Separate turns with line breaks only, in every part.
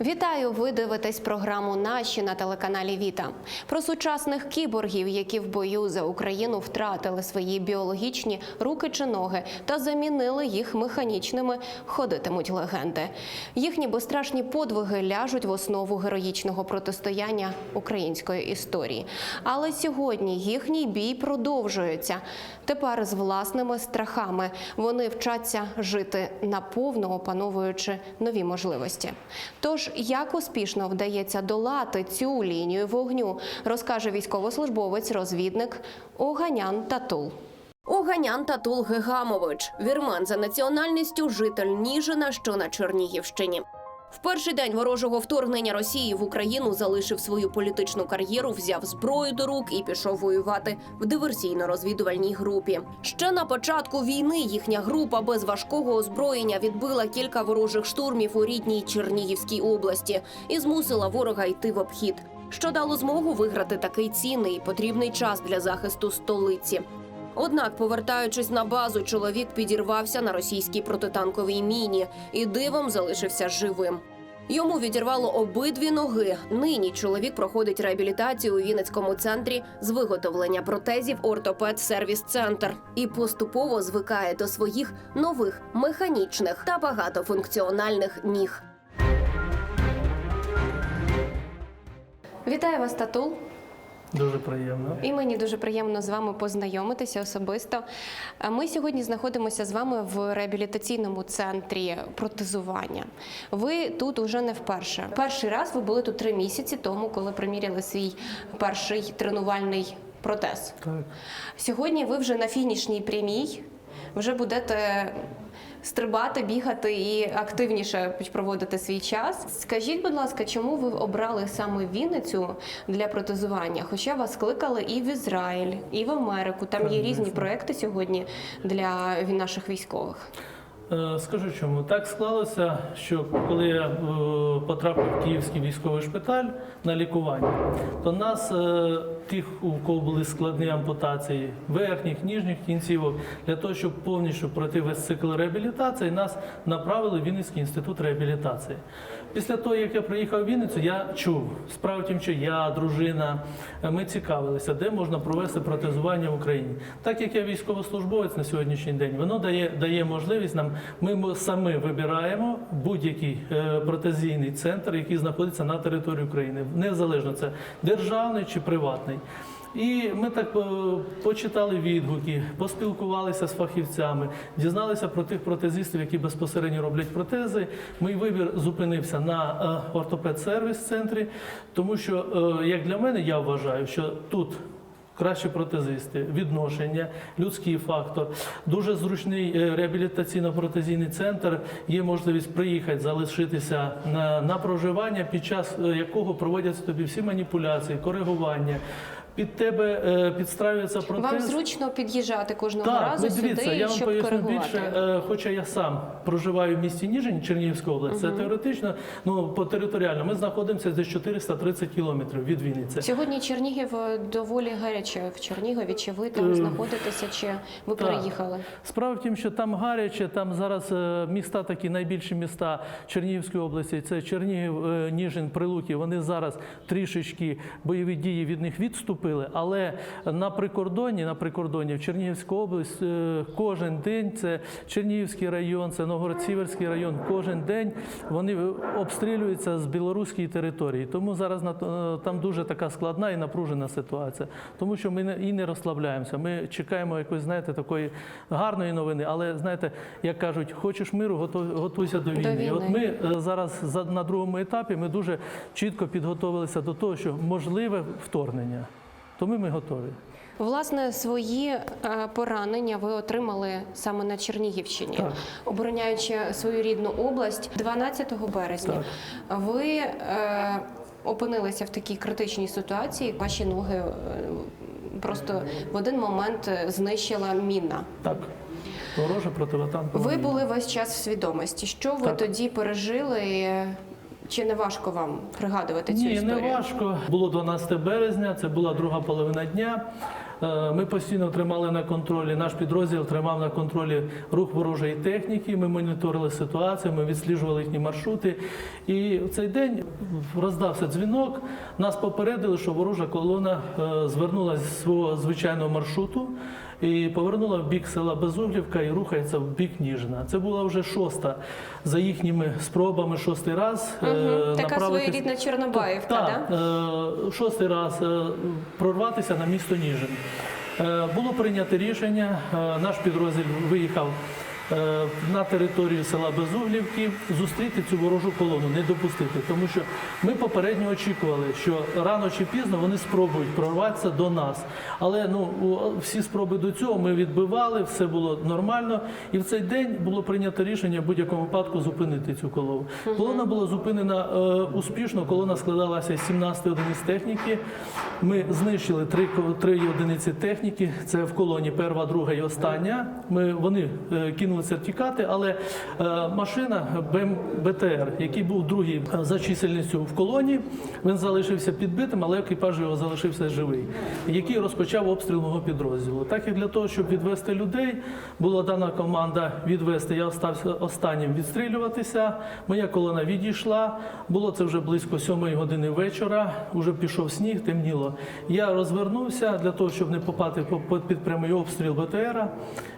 Вітаю! Ви дивитесь програму Наші на телеканалі Віта про сучасних кіборгів, які в бою за Україну втратили свої біологічні руки чи ноги та замінили їх механічними. Ходитимуть легенди. Їхні безстрашні подвиги ляжуть в основу героїчного протистояння української історії. Але сьогодні їхній бій продовжується. Тепер з власними страхами вони вчаться жити наповно, опановуючи нові можливості. Тож, як успішно вдається долати цю лінію вогню, розкаже військовослужбовець, розвідник Оганян Татул. Оганян Татул Гегамович, вірман за національністю, житель Ніжина, що на Чернігівщині. В перший день ворожого вторгнення Росії в Україну залишив свою політичну кар'єру, взяв зброю до рук і пішов воювати в диверсійно-розвідувальній групі. Ще на початку війни їхня група без важкого озброєння відбила кілька ворожих штурмів у рідній Чернігівській області і змусила ворога йти в обхід, що дало змогу виграти такий цінний і потрібний час для захисту столиці. Однак, повертаючись на базу, чоловік підірвався на російській протитанковій міні і дивом залишився живим. Йому відірвало обидві ноги. Нині чоловік проходить реабілітацію у Вінницькому центрі з виготовлення протезів ортопед сервіс центр і поступово звикає до своїх нових механічних та багатофункціональних ніг. Вітаю вас, Татул.
Дуже приємно.
І мені дуже приємно з вами познайомитися особисто. Ми сьогодні знаходимося з вами в реабілітаційному центрі протезування. Ви тут уже не вперше. Перший раз ви були тут три місяці тому, коли приміряли свій перший тренувальний протез.
Так.
Сьогодні ви вже на фінішній прямій, вже будете стрибати, бігати і активніше проводити свій час. Скажіть, будь ласка, чому ви обрали саме Вінницю для протезування? Хоча вас кликали і в Ізраїль, і в Америку. Там є різні проекти сьогодні для наших військових.
Е, Скажу чому. Так склалося, що коли я е, потрапив в Київський військовий шпиталь на лікування, то нас, е, тих, у кого були складні ампутації верхніх, ніжніх кінцівок, для того, щоб повністю пройти весь цикл реабілітації, нас направили в Вінницький інститут реабілітації. Після того, як я приїхав в Вінницю, я чув справа в тім, що я, дружина, ми цікавилися, де можна провести протезування в Україні. Так як я військовослужбовець на сьогоднішній день, воно дає, дає можливість нам. Ми самі вибираємо будь-який е, протезійний центр, який знаходиться на території України, незалежно це державний чи приватний. І ми так е, почитали відгуки, поспілкувалися з фахівцями, дізналися про тих протезистів, які безпосередньо роблять протези. Мій вибір зупинився на е, ортопед-сервіс центрі, тому що, е, як для мене, я вважаю, що тут Кращі протезисти, відношення, людський фактор, дуже зручний реабілітаційно-протезійний центр. Є можливість приїхати, залишитися на, на проживання, під час якого проводяться тобі всі маніпуляції, коригування. Під тебе е, підстраюється протез.
Вам зручно під'їжджати кожного
Так,
разу
ви дивіться,
сюди,
я вам
щоб
поясню
коригувати.
більше, е, хоча я сам проживаю в місті Ніжин, Чернігівська область, це теоретично, ну по територіально ми знаходимося десь 430 кілометрів від Вінниці.
Сьогодні Чернігів е, доволі гаряче в Чернігові. Чи ви там знаходитеся, чи ви
так.
переїхали?
Справа в тім, що там гаряче, там зараз міста, такі найбільші міста Чернігівської області, це Чернігів, Ніжин, Прилуки. Вони зараз трішечки бойові дії від них відступили, але на прикордоні, на прикордоні в Чернігівську область е, кожен день це Чернігівський район, це Новгород-Сіверський район. Кожен день вони обстрілюються з білоруської території. Тому зараз е, там дуже така складна і напружена ситуація, тому що ми і не розслабляємося. Ми чекаємо якоїсь, знаєте, такої гарної новини. Але знаєте, як кажуть, хочеш миру, готуй- готуйся до війни.
війни.
От ми е, зараз за- на другому етапі ми дуже чітко підготовилися до того, що можливе вторгнення. Тому ми готові.
Власне, свої е, поранення ви отримали саме на Чернігівщині,
Так.
обороняючи свою рідну область 12 березня. Ви е, опинилися в такій критичній ситуації. Ваші ноги е, просто в один момент е, знищила міна.
Так, ворожа противотанкова.
Ви були весь час в свідомості. Що ви
Так.
тоді пережили? Чи не важко вам пригадувати цю
Ні,
історію?
не важко. Було 12 березня, це була друга половина дня. Е, Ми постійно тримали на контролі, наш підрозділ тримав на контролі рух ворожої техніки. Ми моніторили ситуацію, ми відсліджували їхні маршрути. І в цей день роздався дзвінок. Нас попередили, що ворожа колона е, звернулася зі свого звичайного маршруту. І повернула в бік села Безуглівка і рухається в бік Ніжина. Це була вже шоста за їхніми спробами, шостий раз Угу.
Направити... Така своєрідна Чорнобаївка,
так,
да?
е, шостий раз е, прорватися на місто Ніжин. Було прийнято рішення, наш підрозділ виїхав на територію села Безуглівки зустріти цю ворожу колону, не допустити, тому що ми попередньо очікували, що рано чи пізно вони спробують прорватися до нас. Але ну всі спроби до цього ми відбивали, все було нормально. І в цей день було прийнято рішення в будь-якому випадку зупинити цю колону. Колона була зупинена е, успішно. Колона складалася з 17 одиниць техніки. Ми знищили три, три одиниці техніки. Це в колоні перша, друга і остання. Ми вони е, кинулися тікати, але е, машина БТР, який був другий е, за чисельністю в колоні, він залишився підбитим, але екіпаж його залишився живий, який розпочав обстріл мого підрозділу. Так і для того, щоб відвести людей, була дана команда відвести. Я остався останнім відстрілюватися. Моя колона відійшла. Було це вже близько сьомої години вечора. Уже пішов сніг, темніло. Я розвернувся для того, щоб не попати по- по- під прямий обстріл БТРа.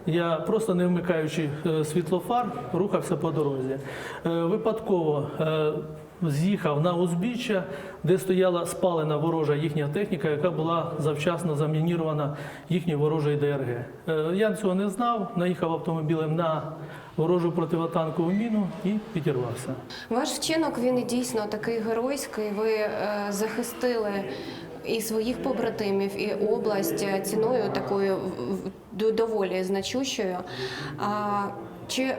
Я просто не вмикаючи е, світлофар, рухався по дорозі. Е, Випадково е, з'їхав на узбіччя, де стояла спалена ворожа їхня техніка, яка була завчасно замінірована їхньою ворожою ДРГ. Я цього не знав, наїхав автомобілем на ворожу противотанкову міну і підірвався.
Ваш вчинок він дійсно такий геройський. Ви захистили і своїх побратимів, і область ціною такою доволі значущою. А чи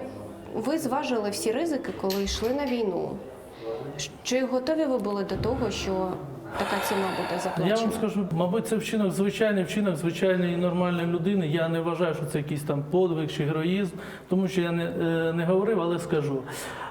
ви зважили всі ризики, коли йшли на війну? Чи готові ви були до того, що така ціна буде
Я вам скажу, мабуть, це вчинок звичайний вчинок звичайної нормальної людини. Я не вважаю, що це якийсь там подвиг чи героїзм, тому що я не, е, не говорив, але скажу.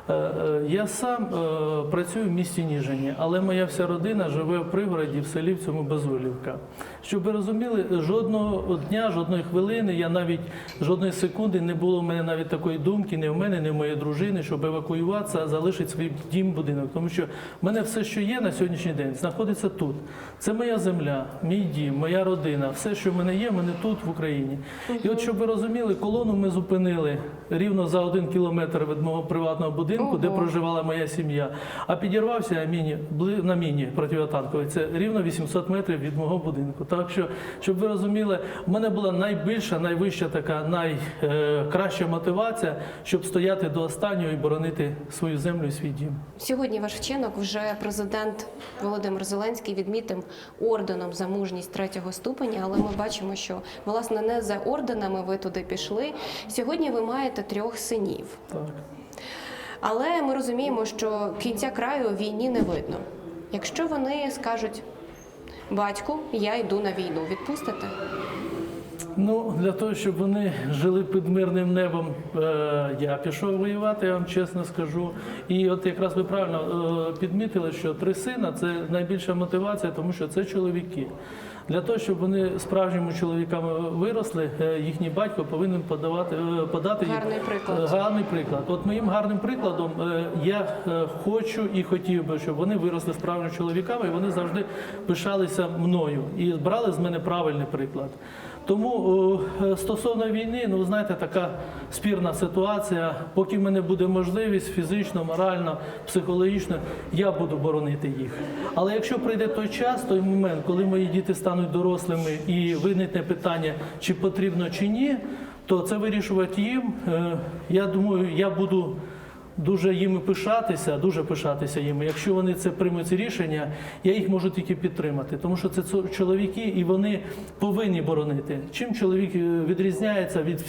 Е, е, Я сам е, працюю в місті Ніжині, але моя вся родина живе в пригороді, в селі в цьому Безулівка. Щоб ви розуміли, жодного дня, жодної хвилини, я навіть жодної секунди не було в мене навіть такої думки, не в мене, не в моєї дружини, щоб евакуюватися, залишити свій дім, будинок. Тому що в мене все, що є на сьогоднішній день, знаходиться тут. Це моя земля, мій дім, моя родина. Все, що в мене є, в мене тут, в Україні. І от щоб ви розуміли, колону ми зупинили рівно за один кілометр від мого приватного будинку, де
Ого.
проживала моя сім'я. А підірвався я міні, на міні противотанковій. Це рівно 800 метрів від мого будинку. Так що, щоб ви розуміли, в мене була найбільша, найвища така, найкраща мотивація, щоб стояти до останнього і боронити свою землю і свій дім.
Сьогодні ваш вчинок вже президент Володимир Зеленський відмітив орденом за мужність третього ступеня, але ми бачимо, що власне не за орденами ви туди пішли. Сьогодні ви маєте трьох синів.
Так.
Але ми розуміємо, що кінця краю війні не видно. Якщо вони скажуть батьку, я йду на війну, відпустите?
Ну, для того, щоб вони жили під мирним небом, е, я пішов воювати, я вам чесно скажу. І от якраз ви правильно е, підмітили, що три сина це найбільша мотивація, тому що це чоловіки. Для того, щоб вони справжніми чоловіками виросли, е, їхній батько повинен подавати, подати гарний їм
Гарний приклад.
е, гарний приклад. От моїм гарним прикладом е, я е, хочу і хотів би, щоб вони виросли справжніми чоловіками, і вони завжди пишалися мною і брали з мене правильний приклад. Тому е, стосовно війни, ну знаєте, така спірна ситуація. Поки в мене буде можливість фізично, морально, психологічно, я буду боронити їх. Але якщо прийде той час, той момент, коли мої діти стануть дорослими і виникне питання, чи потрібно чи ні, то це вирішувати їм. Е, Я думаю, я буду дуже їми пишатися, дуже пишатися їми. Якщо вони це приймуть це рішення, я їх можу тільки підтримати, тому що це чоловіки, і вони повинні боронити. Чим чоловік е, відрізняється від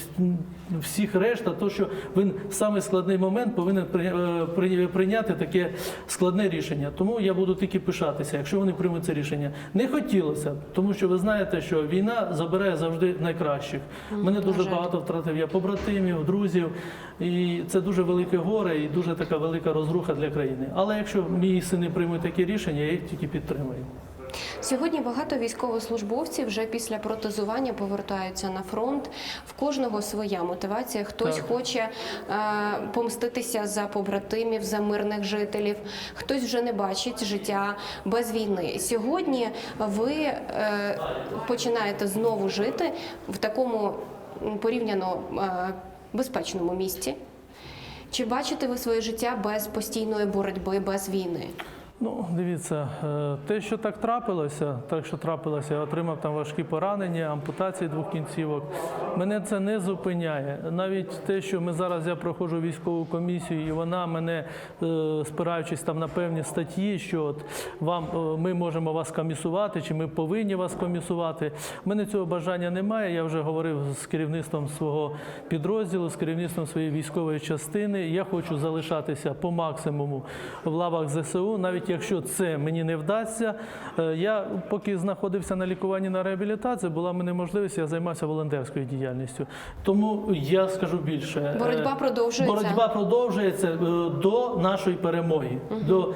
всіх решта, то що він в самий складний момент повинен е, при- прийняти таке складне рішення. Тому я буду тільки пишатися, якщо вони приймуть це рішення. Не хотілося, тому що ви знаєте, що війна забирає завжди найкращих. Мене дуже багато втратив я побратимів, друзів, і це дуже велике горе і дуже така велика розруха для країни. Але якщо мої сини приймуть таке рішення, я їх тільки підтримую.
Сьогодні багато військовослужбовців вже після протезування повертаються на фронт. В кожного своя мотивація. Хтось
Так.
хоче е, помститися за побратимів, за мирних жителів, хтось вже не бачить життя без війни. Сьогодні ви е, починаєте знову жити в такому порівняно е, безпечному місці. Чи бачите ви своє життя без постійної боротьби, без війни?
Ну, дивіться, е, те, що так трапилося, так що трапилося, я отримав там важкі поранення, ампутації двох кінцівок. Мене це не зупиняє. Навіть те, що ми зараз я проходжу військову комісію, і вона мене, е, спираючись там на певні статті, що от вам е, ми можемо вас комісувати, чи ми повинні вас комісувати. У мене цього бажання немає. Я вже говорив з керівництвом свого підрозділу, з керівництвом своєї військової частини. Я хочу залишатися по максимуму в лавах ЗСУ, навіть якщо це мені не вдасться. Е, Я поки знаходився на лікуванні на реабілітації, була мені можливість, я займався волонтерською діяльністю. Тому я скажу більше. е,
Боротьба продовжується?
Боротьба продовжується е, до нашої перемоги, до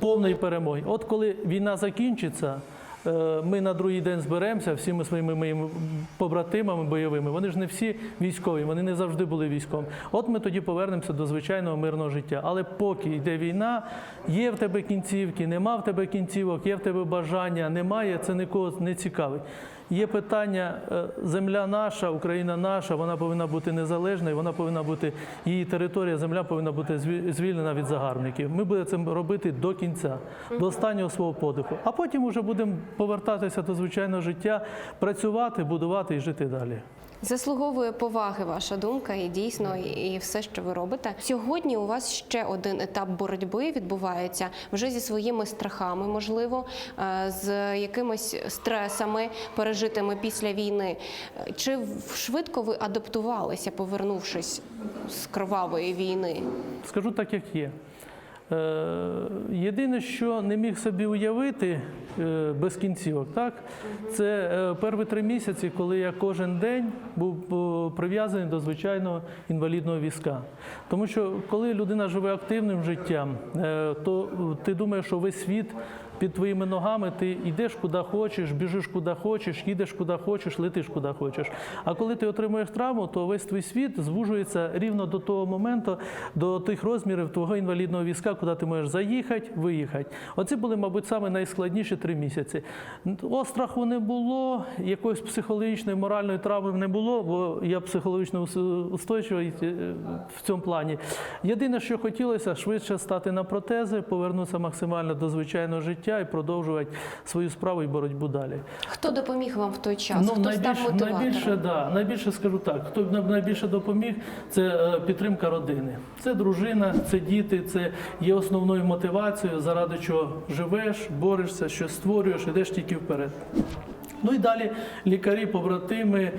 повної перемоги. От коли війна закінчиться. Е, Ми на другий день зберемося всіми своїми моїми побратимами бойовими. Вони ж не всі військові, вони не завжди були військовими. От ми тоді повернемося до звичайного мирного життя. Але поки йде війна, є в тебе кінцівки, нема в тебе кінцівок, є в тебе бажання, немає, це нікого не цікавить. Є питання, е, земля наша, Україна наша, вона повинна бути незалежною, вона повинна бути, її територія, земля повинна бути зві- звільнена від загарбників. Ми будемо це робити до кінця, до останнього свого подиху. А потім вже будемо повертатися до звичайного життя, працювати, будувати і жити далі.
Заслуговує поваги ваша думка, і дійсно, і все, що ви робите. Сьогодні у вас ще один етап боротьби відбувається вже зі своїми страхами, можливо, е, з якимись стресами, пережитими після війни. Чи швидко ви адаптувалися, повернувшись з кровавої війни?
Скажу так, як є. Е, Єдине, що не міг собі уявити е, без кінцівок, так це е, перші три місяці, коли я кожен день був прив'язаний до звичайного інвалідного візка. Тому що коли людина живе активним життям, то ти думаєш, що весь світ під твоїми ногами, ти йдеш куди хочеш, біжиш куди хочеш, їдеш куди хочеш, летиш куди хочеш. А коли ти отримуєш травму, то весь твій світ звужується рівно до того моменту, до тих розмірів твого інвалідного візка, куди ти можеш заїхати, виїхати. Оці були, мабуть, саме найскладніші три місяці. Остраху не було, якоїсь психологічної, моральної травми не було, бо я психологічно устойчивий е, в цьому плані. Єдине, що хотілося, швидше стати на протези, повернутися максимально до звичайного життя і продовжувати свою справу і боротьбу далі.
Хто допоміг вам в той час?
Ну,
Хто
найбільше,
став
найбільше, да, найбільше скажу так, хто найбільше допоміг, це е, підтримка родини. Це дружина, це діти, це є основною мотивацією, заради чого живеш, борешся, щось створюєш, ідеш тільки вперед. Ну і далі лікарі, побратими,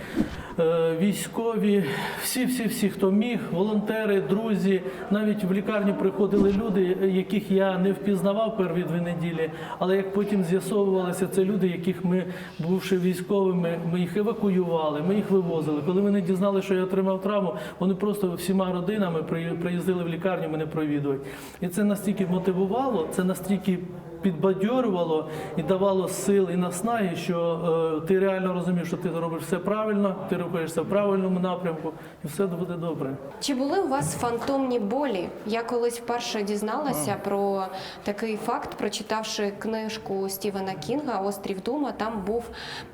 е, військові, всі, всі, всі, хто міг, волонтери, друзі. Навіть в лікарню приходили люди, яких я не впізнавав перві дві неділі, але як потім з'ясовувалося, це люди, яких ми, бувши військовими, ми їх евакуювали, ми їх вивозили. Коли вони дізнали, що я отримав травму, вони просто всіма родинами при- приїздили в лікарню мене провідувати. І це настільки мотивувало, це настільки підбадьорювало і давало сил і наснаги, що е, ти реально розумієш, що ти робиш все правильно, ти рухаєшся в правильному напрямку, і все буде добре.
Чи були у вас фантомні болі? Я колись вперше дізналася про такий факт, прочитавши книжку Стівена Кінга Острів Дума. Там був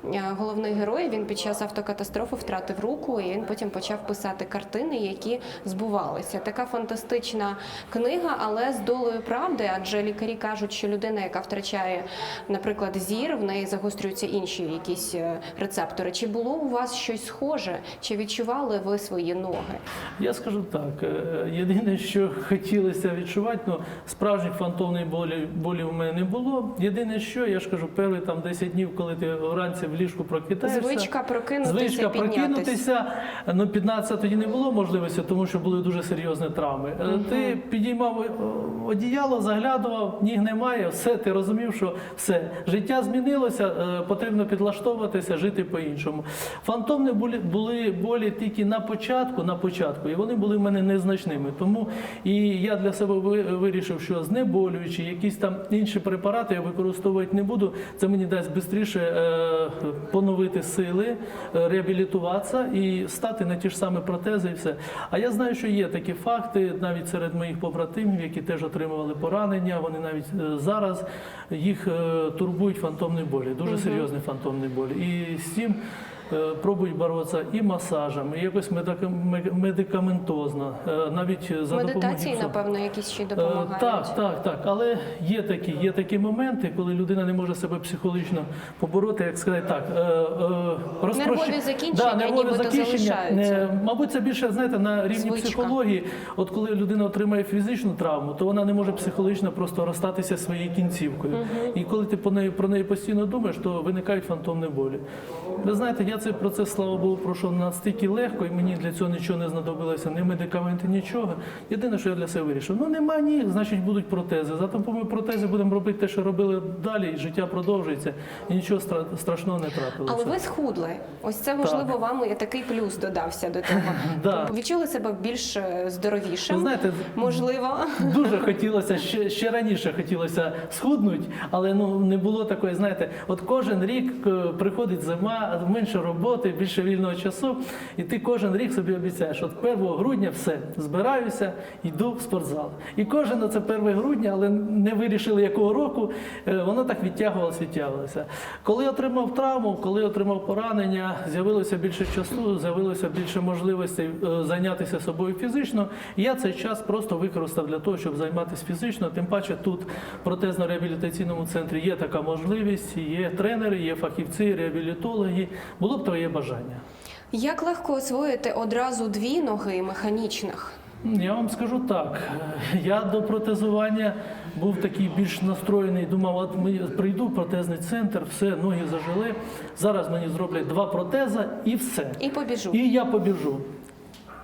е, головний герой. Він під час автокатастрофи втратив руку, і він потім почав писати картини, які збувалися. Така фантастична книга, але з долею правди, адже лікарі кажуть, що людина, яка втрачає, наприклад, зір, в неї загострюються інші якісь е, рецептори. Чи було у вас щось схоже? Чи відчували ви свої ноги?
Я скажу так, е, єдине, що хотілося відчувати, ну справжніх фантомних болі, болі в мене не було. Єдине, що я ж кажу, перші там 10 днів, коли ти вранці в ліжку прокидаєшся.
Звичка прокинутися,
Звичка прокинутися. Ну, піднятися тоді не було можливості, тому що були дуже серйозні травми. Е, Ти підіймав одіяло, заглядував, ніг немає, все все, ти розумів, що все, життя змінилося, е, потрібно підлаштовуватися, жити по-іншому. Фантомні були, були болі тільки на початку, на початку, і вони були в мене незначними. Тому і я для себе вирішив, що знеболюючі, якісь там інші препарати я використовувати не буду. Це мені дасть швидше е, поновити сили, е, реабілітуватися і стати на ті ж самі протези. І все. А я знаю, що є такі факти навіть серед моїх побратимів, які теж отримували поранення. Вони навіть е, зараз їх е, турбують фантомні болі, дуже серйозні фантомні болі. І з цим. Е, Пробують боротися і масажем, і якось медика- медикаментозно, е, навіть за допомогою
Медитації,
гіпсу.
напевно, якісь ще
Е,
допомагають.
Так, так, так. Але є такі, є такі моменти, коли людина не може себе психологічно побороти, як сказати так. Розпрощ-
Нервові закінчення
да, нервові
нібито
закінчення.
залишаються.
Е, Мабуть, це більше знаєте на рівні
Звичка.
психології. От коли людина отримає фізичну травму, то вона не може психологічно просто розстатися своєю кінцівкою. І коли ти по неї про неї постійно думаєш, то виникають фантомні болі. Ви знаєте, я цей процес, слава Богу, пройшов настільки легко, і мені для цього нічого не знадобилося, ні медикаменти, нічого. Єдине, що я для себе вирішив, ну нема ніг, значить будуть протези. За допомогою протези будемо робити те, що робили далі, і життя продовжується, і нічого стра- страшного не трапилося.
Але ви схудли. Ось це можливо вам і такий плюс додався до того.
Да.
Відчули себе більш е, здоровішим.
Знаєте,
Можливо,
Дуже хотілося ще, ще раніше хотілося схуднути, але ну не було такої. Знаєте, от кожен рік е, приходить зима, менше роботи, більше вільного часу, і ти кожен рік собі обіцяєш, от 1 грудня все збираюся, йду в спортзал. І кожен це 1 грудня, але не вирішили якого року, е, воно так відтягувалося, відтягувалося. Коли отримав травму, коли отримав поранення, з'явилося більше часу, з'явилося більше можливостей е, зайнятися собою фізично. Я цей час просто використав для того, щоб займатися фізично. Тим паче тут в протезно-реабілітаційному центрі є така можливість, є тренери, є фахівці, реабілітологи. Було б твоє бажання.
як легко освоїти одразу дві ноги механічних?
Я вам скажу так. Я до протезування був такий більш настроєний. Думав, от ми прийду в протезний центр, все, ноги зажили. Зараз мені зроблять два протеза і все.
І побіжу.
І я побіжу.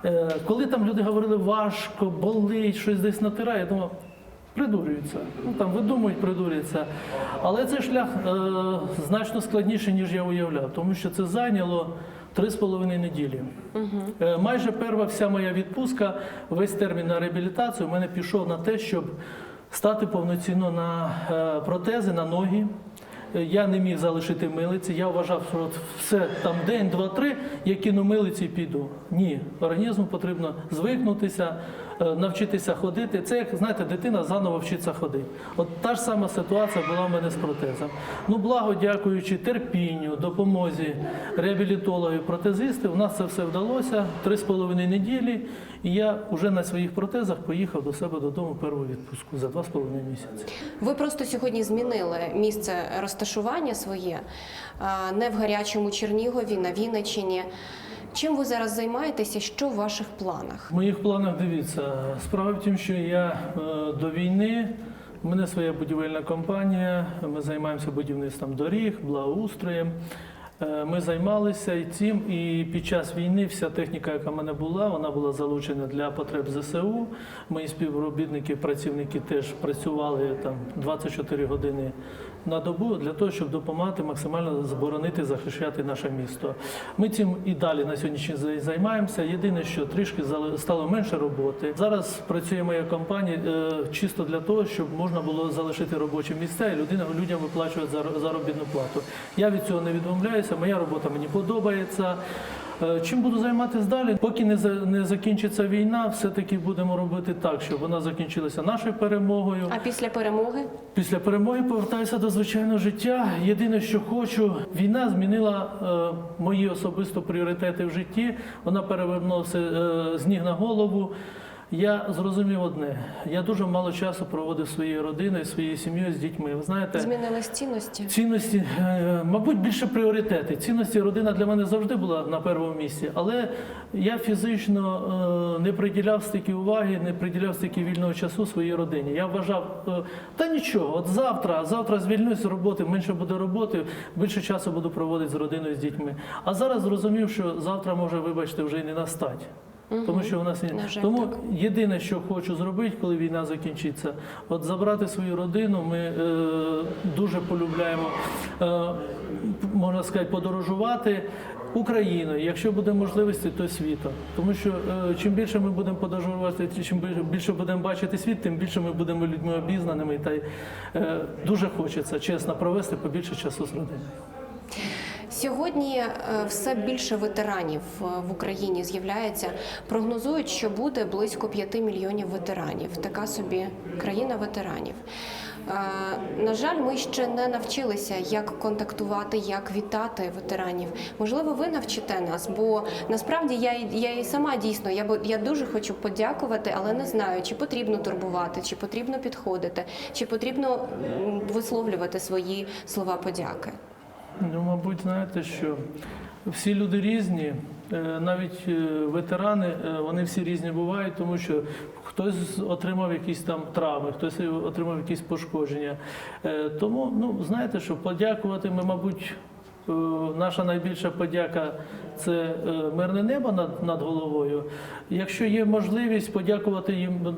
Е, Коли там люди говорили важко, болить, щось десь натирає, я думав, придурюються. Ну там видумують, придурюються. Але цей шлях е, значно складніший, ніж я уявляв, тому що це зайняло три з половиною неділі. Е, Майже перша вся моя відпустка, весь термін на реабілітацію, у мене пішов на те, щоб стати повноцінно на е, протези, на ноги. Е, Я не міг залишити милиці. Я вважав, що все там день, два, три, я кину милиці і піду. Ні, організму потрібно звикнутися, навчитися ходити. Це як знаєте, дитина заново вчиться ходити. От та ж сама ситуація була в мене з протезом. Ну, благо, дякуючи терпінню, допомозі реабілітологів, протезистів, у нас це все вдалося. Три з половиною неділі, і я вже на своїх протезах поїхав до себе додому перву відпустку за два з половиною місяці.
Ви просто сьогодні змінили місце розташування своє не в гарячому Чернігові, на Вінниччині. Чим ви зараз займаєтеся? Що в ваших планах?
В моїх планах дивіться. Справа в тім, що я е, до війни. У мене своя будівельна компанія. Ми займаємося будівництвом доріг, благоустроєм. Е, Ми займалися і цим, і під час війни вся техніка, яка в мене була, вона була залучена для потреб ЗСУ. Мої співробітники, працівники теж працювали там 24 години на добу для того, щоб допомагати максимально заборонити, захищати наше місто. Ми цим і далі на сьогоднішній день займаємося. Єдине, що трішки стало менше роботи. Зараз працює моя компанія е, чисто для того, щоб можна було залишити робочі місця і людина людям виплачувати зар- заробітну плату. Я від цього не відмовляюся. Моя робота мені подобається. Е, Чим буду займатися далі? Поки не за- не закінчиться війна, все-таки будемо робити так, щоб вона закінчилася нашою перемогою.
А після перемоги
Після перемоги повертаюся до звичайного життя. Єдине, що хочу, війна змінила е, мої особисто пріоритети в житті. Вона перевернула все е, з ніг на голову. Я зрозумів одне: я дуже мало часу проводив своєю родиною, своєю сім'єю, з дітьми. Ви знаєте,
змінились цінності?
Цінності, е, мабуть, більше пріоритети. Цінності родина для мене завжди була на першому місці, але я фізично е, не приділяв стільки уваги, не приділяв стільки вільного часу своїй родині. Я вважав, е, та нічого, от завтра, завтра звільнюсь з роботи, менше буде роботи, більше часу буду проводити з родиною, з дітьми. А зараз зрозумів, що завтра може, вибачте, вже і не настати. Тому що у нас є
жаль,
тому
так.
єдине, що хочу зробити, коли війна закінчиться, от забрати свою родину. Ми е, дуже полюбляємо, е, можна сказати, подорожувати. Україною, якщо буде можливості, то світом. Тому що е, чим більше ми будемо подорожувати, чим більше- більше будемо бачити світ, тим більше ми будемо людьми обізнаними. Та й е, дуже хочеться чесно провести побільше часу з родиною.
Сьогодні е, все більше ветеранів е, в Україні з'являється. Прогнозують, що буде близько 5 мільйонів ветеранів. Така собі країна ветеранів. Е, На жаль, ми ще не навчилися, як контактувати, як вітати ветеранів. Можливо, ви навчите нас, бо насправді я, я і сама дійсно я я дуже хочу подякувати, але не знаю, чи потрібно турбувати, чи потрібно підходити, чи потрібно висловлювати свої слова подяки.
Ну, мабуть, знаєте, що всі люди різні, е, навіть е, ветерани, е, вони всі різні бувають, тому що хтось отримав якісь там травми, хтось отримав якісь пошкодження. Тому, ну, знаєте, що подякувати ми, мабуть. Наша найбільша подяка це мирне небо над, над головою. Якщо є можливість подякувати їм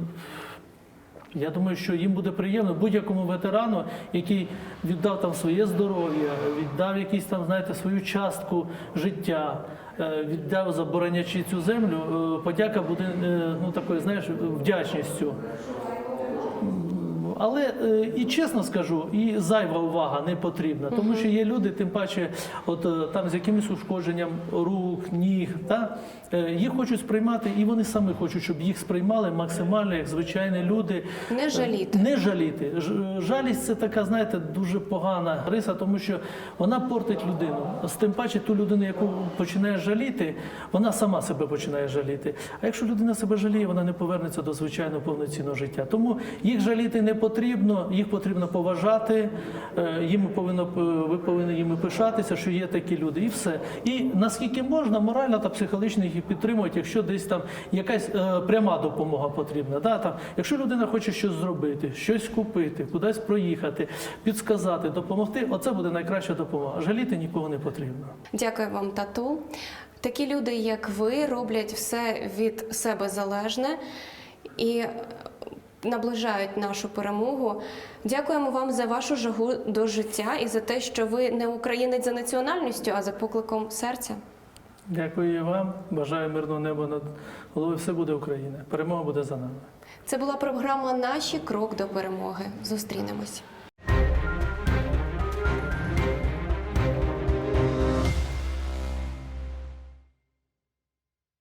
я думаю, що їм буде приємно будь-якому ветерану, який віддав там своє здоров'я, віддав якісь там, знаєте, свою частку життя, е, віддав заборонячи цю землю. е, Подяка буде е, ну такою, знаєш, вдячністю. Але е, і чесно скажу, і зайва увага не потрібна, тому що є люди, тим паче, от е, там з якимось ушкодженням рук, ніг, та е, їх хочуть сприймати, і вони самі хочуть, щоб їх сприймали максимально як звичайні люди.
Не жаліти.
Не жаліти. Жалість це така, знаєте, дуже погана риса, тому що вона портить людину. З тим паче ту людину, яку починає жаліти, вона сама себе починає жаліти. А якщо людина себе жаліє, вона не повернеться до звичайного повноцінного життя. Тому їх жаліти не потрібно, їх потрібно поважати. е, Їм повинно е, ви повинні їм пишатися, що є такі люди, і все. І наскільки можна, морально та психологічно їх підтримувати, якщо десь там якась е, пряма допомога потрібна. Да, там, якщо людина хоче щось зробити, щось купити, кудись проїхати, підсказати, допомогти, оце буде найкраща допомога. Жаліти нікого не потрібно.
Дякую вам, тату. Такі люди, як ви, роблять все від себе залежне і наближають нашу перемогу. Дякуємо вам за вашу жагу до життя і за те, що ви не українець за національністю, а за покликом серця.
Дякую і вам. Бажаю мирного неба над головою. Все буде Україна. Перемога буде за нами.
Це була програма Наші крок до перемоги. Зустрінемось.